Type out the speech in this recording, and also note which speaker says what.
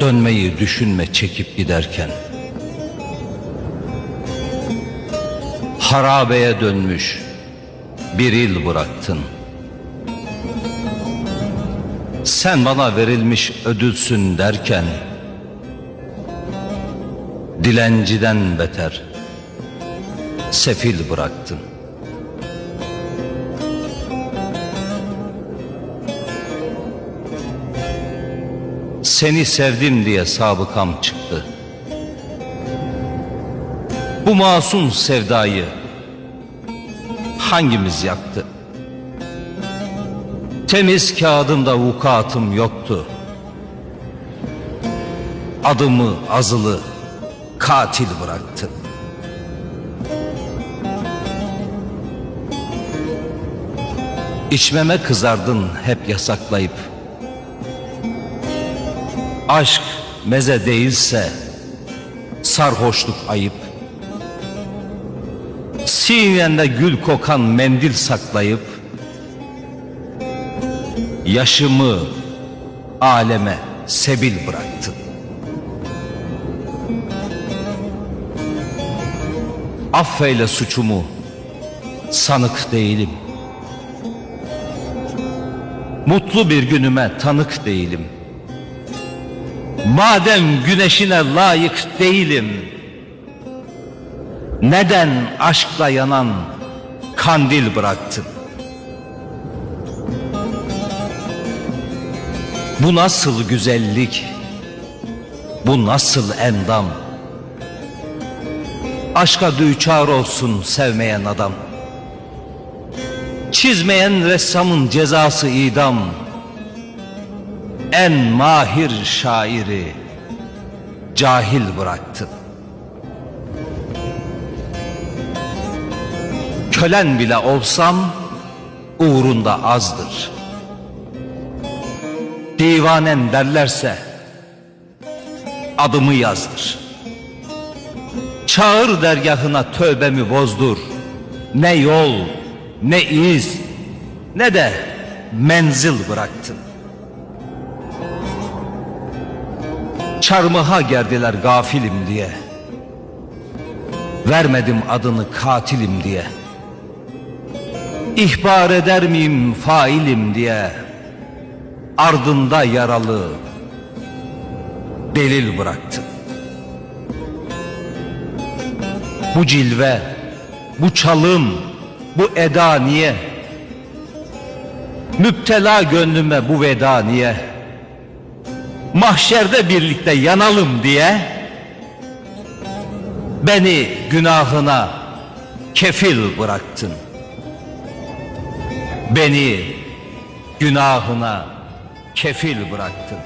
Speaker 1: Dönmeyi düşünme çekip giderken. Harabeye dönmüş bir il bıraktın. Sen bana verilmiş ödülsün derken Dilenciden beter Sefil bıraktın Seni sevdim diye sabıkam çıktı. Bu masum sevdayı hangimiz yaktı? Temiz kağıdımda vukuatım yoktu. Adımı azılı katil bıraktı. İçmeme kızardın hep yasaklayıp Aşk meze değilse sarhoşluk ayıp. Sinende gül kokan mendil saklayıp yaşımı aleme sebil bıraktın. Affeyle suçumu sanık değilim. Mutlu bir günüme tanık değilim. Madem güneşine layık değilim Neden aşkla yanan kandil bıraktın? Bu nasıl güzellik? Bu nasıl endam? Aşka düçar olsun sevmeyen adam Çizmeyen ressamın cezası idam en mahir şairi cahil bıraktın. Kölen bile olsam uğrunda azdır. Divanen derlerse adımı yazdır. Çağır dergahına tövbemi bozdur. Ne yol, ne iz, ne de menzil bıraktın. Çarmıha gerdiler gafilim diye. Vermedim adını katilim diye. İhbar eder miyim failim diye. Ardında yaralı Delil bıraktın Bu cilve Bu çalım Bu eda niye? Müptela gönlüme bu veda niye mahşerde birlikte yanalım diye beni günahına kefil bıraktın. Beni günahına kefil bıraktın.